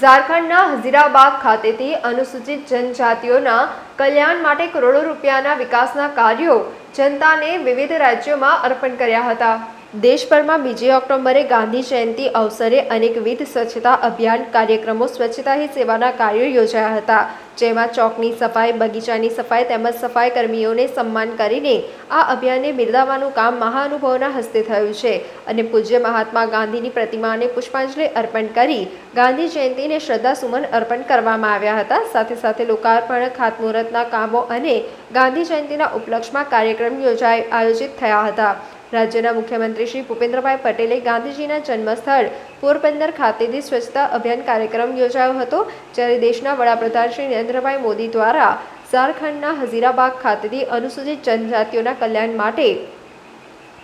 ઝારખંડના હઝીરાબાગ ખાતેથી અનુસૂચિત જનજાતિઓના કલ્યાણ માટે કરોડો રૂપિયાના વિકાસના કાર્યો જનતાને વિવિધ રાજ્યોમાં અર્પણ કર્યા હતા. દેશભરમાં બીજી ઓક્ટોબરે ગાંધી જયંતિ અવસરે અનેકવિધ સ્વચ્છતા અભિયાન કાર્યક્રમો સ્વચ્છતા હી સેવાના કાર્યો યોજાયા હતા. જેમાં ચોકની સફાઈ, બગીચાની સફાઈ તેમજ સફાઈ કર્મીઓને સન્માન કરીને આ અભિયાનને બિરદાવવાનું કામ મહાનુભાવોના હસ્તે થયું છે અને પૂજ્ય મહાત્મા ગાંધીની પ્રતિમાને પુષ્પાંજલિ અર્પણ કરી ગાંધી જયંતિને શ્રદ્ધાસુમન અર્પણ કરવામાં આવ્યા હતા. સાથે સાથે લોકાર્પણ, ખાતમુહૂર્તના કામો અને ગાંધી જયંતિના ઉપલક્ષમાં કાર્યક્રમ યોજાય, આયોજિત થયા હતા. રાજ્યના મુખ્યમંત્રી શ્રી ભૂપેન્દ્રભાઈ પટેલે ગાંધીજીના જન્મસ્થળ પોરબંદર ખાતેથી સ્વચ્છતા અભિયાન કાર્યક્રમ યોજાયો હતો, જ્યારે દેશના વડાપ્રધાન શ્રી નરેન્દ્રભાઈ મોદી દ્વારા ઝારખંડના હઝીરાબાગ ખાતેથી અનુસૂચિત જનજાતિઓના કલ્યાણ માટે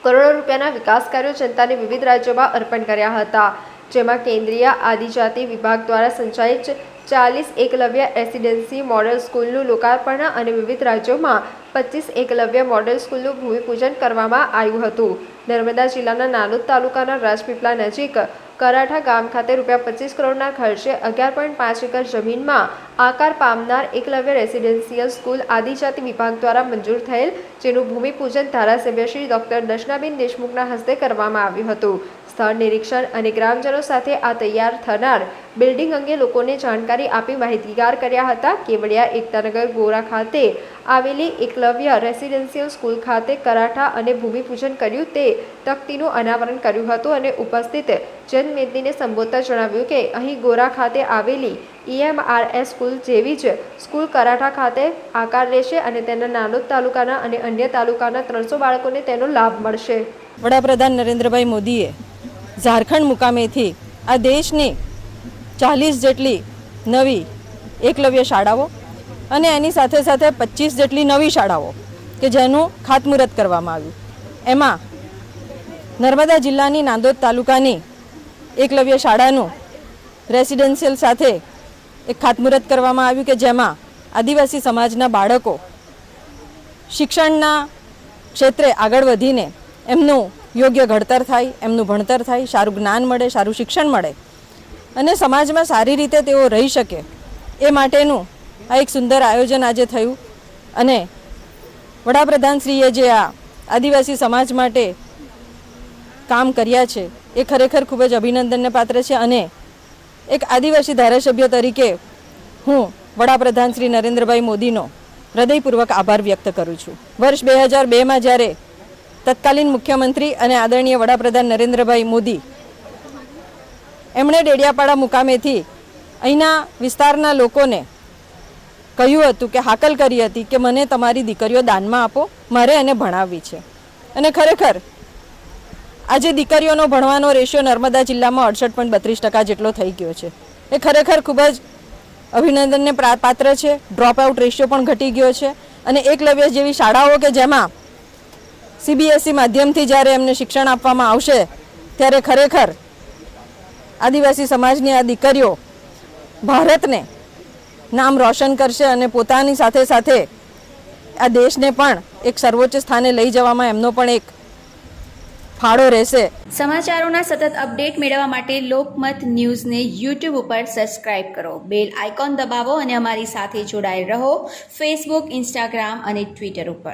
કરોડો રૂપિયાના વિકાસ કાર્યો જનતાને વિવિધ રાજ્યોમાં અર્પણ કર્યા હતા. જેમાં કેન્દ્રીય આદિજાતિ વિભાગ દ્વારા સંચાલિત ચાલીસ એકલવ્ય રેસિડેન્સી મોડેલ સ્કૂલનું લોકાર્પણ અને વિવિધ રાજ્યોમાં પચીસ એકલવ્ય મોડેલ સ્કૂલનું ભૂમિપૂજન કરવામાં આવ્યું હતું. નર્મદા જિલ્લાના નાનોદ તાલુકાના રાજપીપળા નજીક કરાઠા ગામ ખાતે રૂપિયા પચીસ કરોડના ખર્ચે અગિયાર પોઈન્ટ પાંચ એકર જમીનમાં આકાર પામનાર એકલવ્ય રેસિડેન્શિયલ સ્કૂલ આદિજાતિ વિભાગ દ્વારા મંજૂર થયેલ, જેનું ભૂમિપૂજન ધારાસભ્ય શ્રી ડોક્ટર દર્શનાબેન દેશમુખના હસ્તે કરવામાં આવ્યું હતું. સ્થળ નિરીક્ષણ અને ગ્રામજનો સાથે આ તૈયાર થનાર બિલ્ડિંગ અંગે લોકોને જાણકારી આપી માહિતીગાર કર્યા હતા. કેવડિયા એકતાનગર ગોરા ખાતે આવેલી એકલવ્ય રેસિડેન્શિયલ સ્કૂલ ખાતે કરાઠા અને ભૂમિપૂજન કર્યું. તે તકતીનું અનાવરણ કર્યું હતું અને ઉપસ્થિત જનમેદનીને સંબોધતા જણાવ્યું કે, અહીં ગોરા ખાતે આવેલી ઈએમઆરએસ સ્કૂલ જેવી જ સ્કૂલ કરાઠા ખાતે આકાર લેશે અને તેના નાનોદ તાલુકાના અને અન્ય તાલુકાના ત્રણસો બાળકોને તેનો લાભ મળશે. વડાપ્રધાન નરેન્દ્રભાઈ મોદીએ ઝારખંડ મુકામેથી આ દેશની ચાલીસ જેટલી નવી એકલવ્ય શાળાઓ અને એની સાથે સાથે પચીસ જેટલી નવી શાળાઓ કે જેનું ખાતમુહૂર્ત કરવામાં આવ્યું. એમાં નર્મદા જિલ્લાની નાંદોદ તાલુકાની એકલવ્ય શાળાનું રેસિડેન્શિયલ સાથે એક ખાતમુહૂર્ત કરવામાં આવ્યું કે જેમાં આદિવાસી સમાજના બાળકો શિક્ષણના ક્ષેત્રે આગળ વધીને એમનું યોગ્ય ઘડતર થાય, એમનું ભણતર થાય, સારું જ્ઞાન મળે, સારું શિક્ષણ મળે અને સમાજમાં સારી રીતે તેઓ રહી શકે એ માટેનું આ એક સુંદર આયોજન આજે થયું. અને વડાપ્રધાનશ્રીએ જે આ આદિવાસી સમાજ માટે કામ કર્યા છે, એ ખરેખર ખૂબ જ અભિનંદનને પાત્ર છે અને એક આદિવાસી ધારાસભ્ય તરીકે હું વડાપ્રધાન શ્રી નરેન્દ્રભાઈ મોદીનો હૃદયપૂર્વક આભાર વ્યક્ત કરું છું. વર્ષ બે હજાર બેમાં જ્યારે તત્કાલીન મુખ્યમંત્રી અને આદરણીય વડાપ્રધાન નરેન્દ્રભાઈ મોદી એમણે ડેડિયાપાડા મુકામેથી અહીંના વિસ્તારના લોકોને કહ્યું હતું કે હાકલ કરી હતી કે મને તમારી દીકરીઓ દાનમાં આપો, મારે એને ભણાવવી છે. અને ખરેખર, આજે દીકરીઓનો ભણવાનો રેશિયો નર્મદા જિલ્લામાં અડસઠ પોઈન્ટ બત્રીસ ટકા જેટલો થઈ ગયો છે. એ ખરેખર ખૂબ જ અભિનંદનને પાત્ર છે. ડ્રોપ આઉટ રેશિયો પણ ઘટી ગયો છે. અને એકલવ્ય જેવી શાળાઓ કે જેમાં સીબીએસઈ માધ્યમથી જ્યારે એમને શિક્ષણ આપવામાં આવશે, ત્યારે ખરેખર આદિવાસી સમાજની આ દીકરીઓ ભારતને નામ રોશન કરશે અને પોતાની સાથે સાથે આ દેશને પણ એક સર્વોચ્ચ સ્થાને લઈ જવામાં એમનો પણ એક ફાળો રહેશે. સમાચારોના સતત અપડેટ મેળવવા માટે લોકમત ન્યૂઝને યુટ્યુબ ઉપર સબસ્ક્રાઇબ કરો. બેલ આઇકોન દબાવો અને અમારી સાથે જોડાયેલ રહો ફેસબુક, ઇન્સ્ટાગ્રામ અને ટ્વિટર ઉપર.